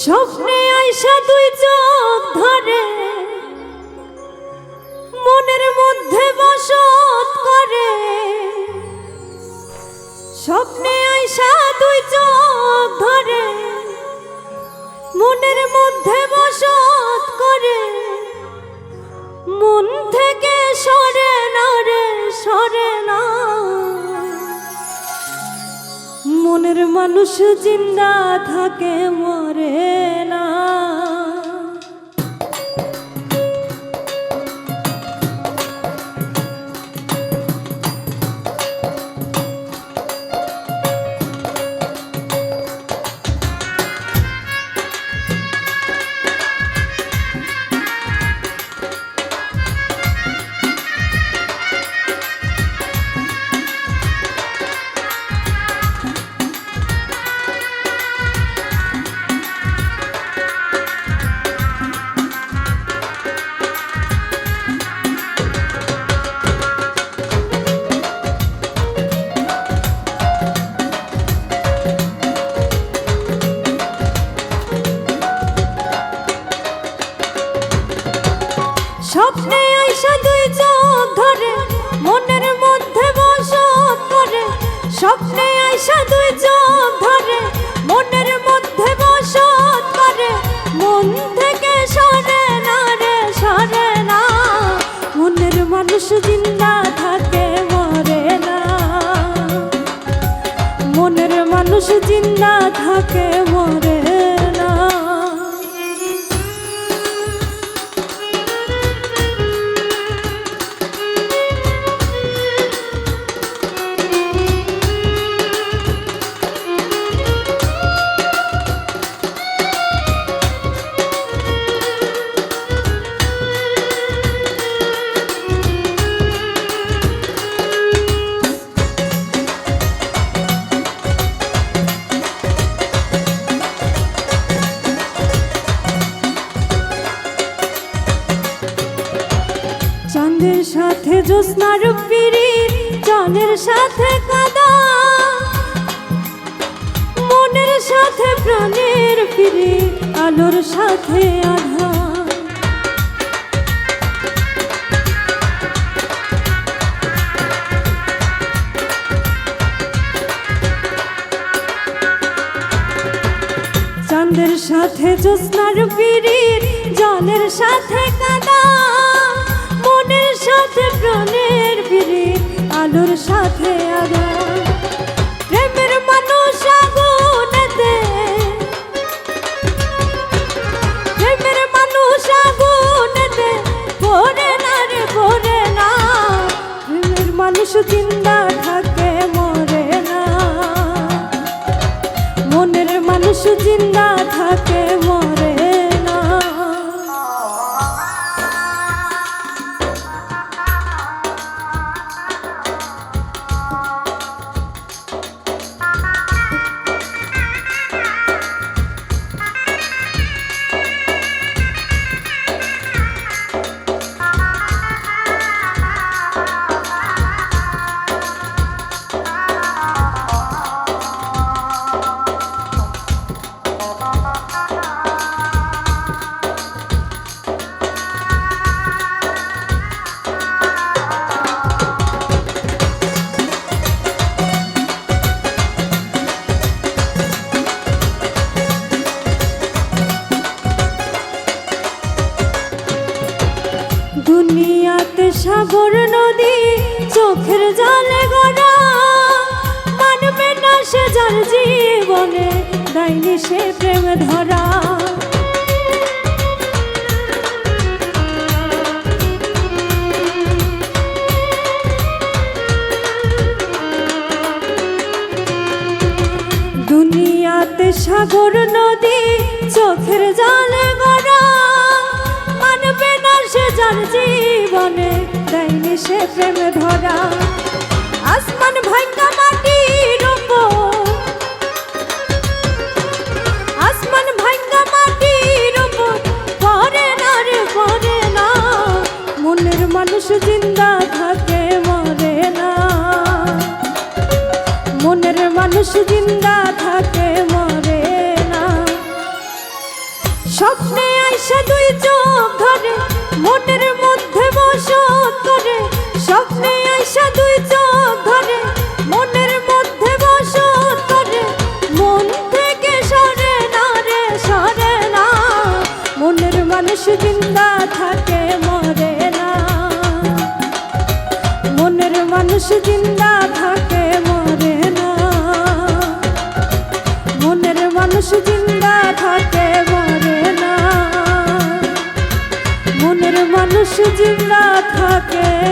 স্বপ্নে আইসা দুই চোখ ধরে, মনের মধ্যে বসত করে। স্বপ্নে আইসা দুই চোখ ধরে, মনের মধ্যে বসত করে। মনের মানুষ জিন্দা থাকে মরে। স্বপ্নে আইসা চোখ ধরে, মনের মধ্যে বসত করে। মন থেকে সরে না রে, সরে না। মনের মানুষ জিন্দা থাকে, মরে না। মনের মানুষ জিন্দা থাকে, মরে চাঁদের সাথে জ্যোৎস্নার পিড়ি, জলের সাথে কাদা। মনের সাথে প্রাণের পিড়ি, আলোর সাথে আধা। চাঁদের সাথে জ্যোৎস্নার পিড়ির জলের সাথে কাদা। সাথে প্রাণের পিড়ির আলোর সাথে আগা প্রেমের মানুষ আগুনেতে। প্রেমের মানুষ আগুনেতে। না রে পড়ে না। প্রেমের মানুষ জিন্দা থাকে, মরে না। মনের মানুষ জিন্দা চোখের জলে গড়া। মানবে না সে যার জীবনে দাইনি সে প্রেম ধরা। দুনিয়াতে সাগর, নদী, চোখের সে প্রেম ধরা। আসমান ভাঙ্গা জিন্দা থাকে মরে না। মনের মানুষ জিন্দা থাকে মরে না। মনের মানুষ জিন্দা থাকে